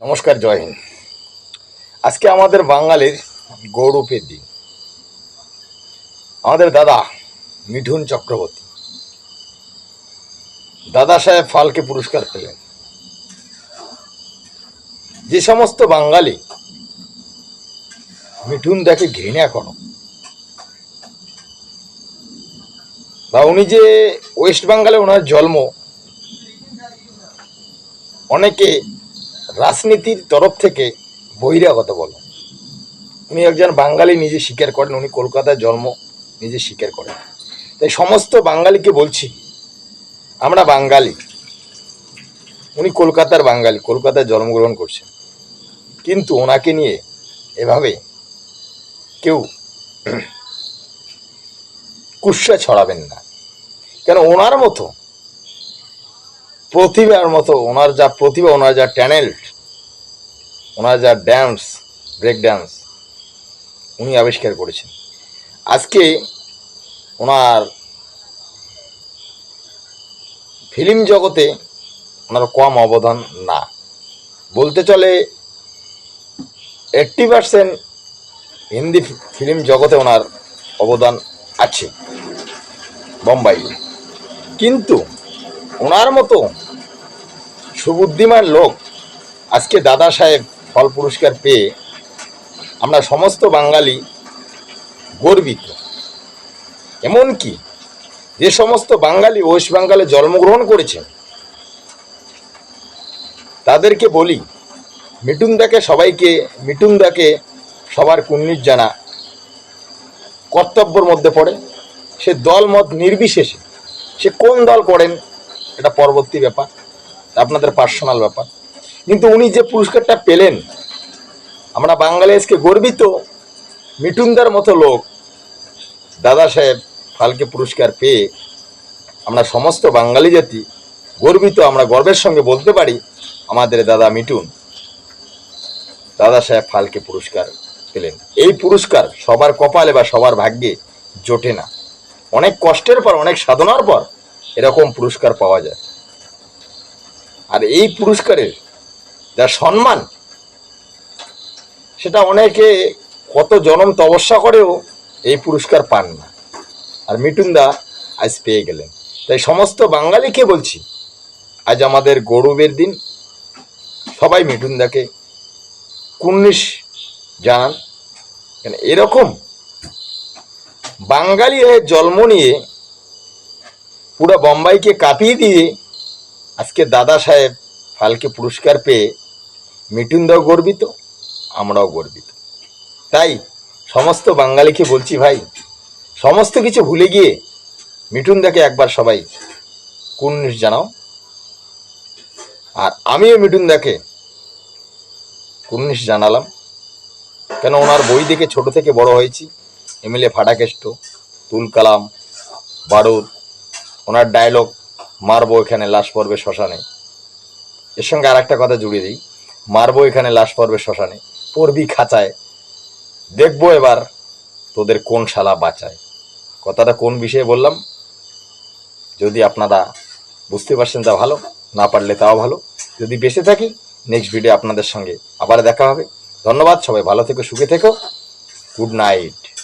নমস্কার, জয় হিন্দ। আজকে আমাদের বাঙালির গৌরবের দিন। আমাদের দাদা মিঠুন চক্রবর্তী। দাদা সাহেব ফালকে পুরস্কার পেলেন। যে সমস্ত বাঙালি মিঠুন দেখে ঘৃণা করো বা উনি যে ওয়েস্ট বেঙ্গলে ওনার জন্ম, অনেকে রাজনীতির তরফ থেকে বহিরাগত বলো। উনি একজন বাঙালি নিজে স্বীকার করেন, উনি কলকাতায় জন্ম, নিজে স্বীকার করেন। তাই সমস্ত বাঙালিকে বলছি, আমরা বাঙালি। উনি কলকাতার বাঙালি, কলকাতায় জন্মগ্রহণ করছেন। কিন্তু ওনাকে নিয়ে এভাবে কেউ কুৎসা ছড়াবেন না। কেন ওনার মতো প্রতিভার মতো, ওনার যা প্রতিভা, ওনার যা ট্যালেন্ট, ওনার যা ড্যান্স ব্রেক ড্যান্স উনি আবিষ্কার করেছেন। আজকে ওনার ফিল্ম জগতে ওনার কম অবদান না। বলতে চলে এইট্টি পার্সেন্ট হিন্দি ফিল্ম জগতে ওনার অবদান আছে বোম্বাই কিন্তু ওনার মতো সুবুদ্ধিমান লোক আজকে দাদা সাহেব ফল পুরস্কার পেয়ে আমরা সমস্ত বাঙালি গর্বিত। এমনকি যে সমস্ত বাঙালি ওয়েস্ট বেঙ্গলে জন্মগ্রহণ করেছেন, তাদেরকে বলি, মিটুনদাকে সবাইকে, মিটুনদাকে সবার কুন্নির জানা কর্তব্যর মধ্যে পড়ে। সে দল মত নির্বিশেষে সে কোন দল করেন এটা পরবর্তী ব্যাপার, আপনাদের পার্সোনাল ব্যাপার। কিন্তু উনি যে পুরস্কারটা পেলেন, আমরা বাঙালি গর্বিত মিটুনদার মতো লোক, দাদা সাহেব ফালকে পুরস্কার পেয়ে আমরা সমস্ত বাঙালি জাতি গর্বিত, আমরা গর্বের সঙ্গে বলতে পারি আমাদের দাদা মিটুন দাদা সাহেব ফালকে পুরস্কার পেলেন। এই পুরস্কার সবার কপালে বা সবার ভাগ্যে জোটে না। অনেক কষ্টের পর, অনেক সাধনার পর এরকম পুরস্কার পাওয়া যায়। আর এই পুরস্কারের যা সম্মান, সেটা অনেকে কত জনম তপস্যা করেও এই পুরস্কার পান না। আর মিটুনদা আজ পেয়ে গেলেন। তাই সমস্ত বাঙালিকে বলছি, আজ আমাদের গৌরবের দিন। সবাই মিঠুনদাকে কুন্নিশ জানান। এরকম বাঙালি হয়ে জন্ম নিয়ে পুরো বোম্বাইকে কাঁপিয়ে দিয়ে আজকে দাদা সাহেব ফালকে পুরস্কার পেয়ে মিটুনদাও গর্বিত, আমরাও গর্বিত। তাই সমস্ত বাঙালিকে বলছি ভাই, সমস্ত কিছু ভুলে গিয়ে মিঠুনদাকে একবার সবাই কুন্নিশ জানাও। আর আমিও মিঠুনদাকে কুন্নিশ জানালাম। কেন ওনার বই দেখে ছোট থেকে বড় হয়েছি এমএলএ ফাটাকেষ্ট তুল কালাম বারুদ ওনার ডায়লগ মারবো এখানে, লাশ পড়বে শ্মশানে। এর সঙ্গে আর একটা কথা জুড়ে দিই, মারবো এখানে, লাশ পড়বে শ্মশানে। পড়বি খাঁচায়। দেখব এবার তোদের কোন শালা বাঁচায়। কথাটা কোন বিষয়ে বললাম? যদি আপনারা বুঝতে পারছেন তা ভালো, না পারলে তাও ভালো। যদি বেঁচে থাকি নেক্সট ভিডিও আপনাদের সঙ্গে আবার দেখা হবে। ধন্যবাদ, সবাই ভালো থেকো, সুখে থেকো। Good night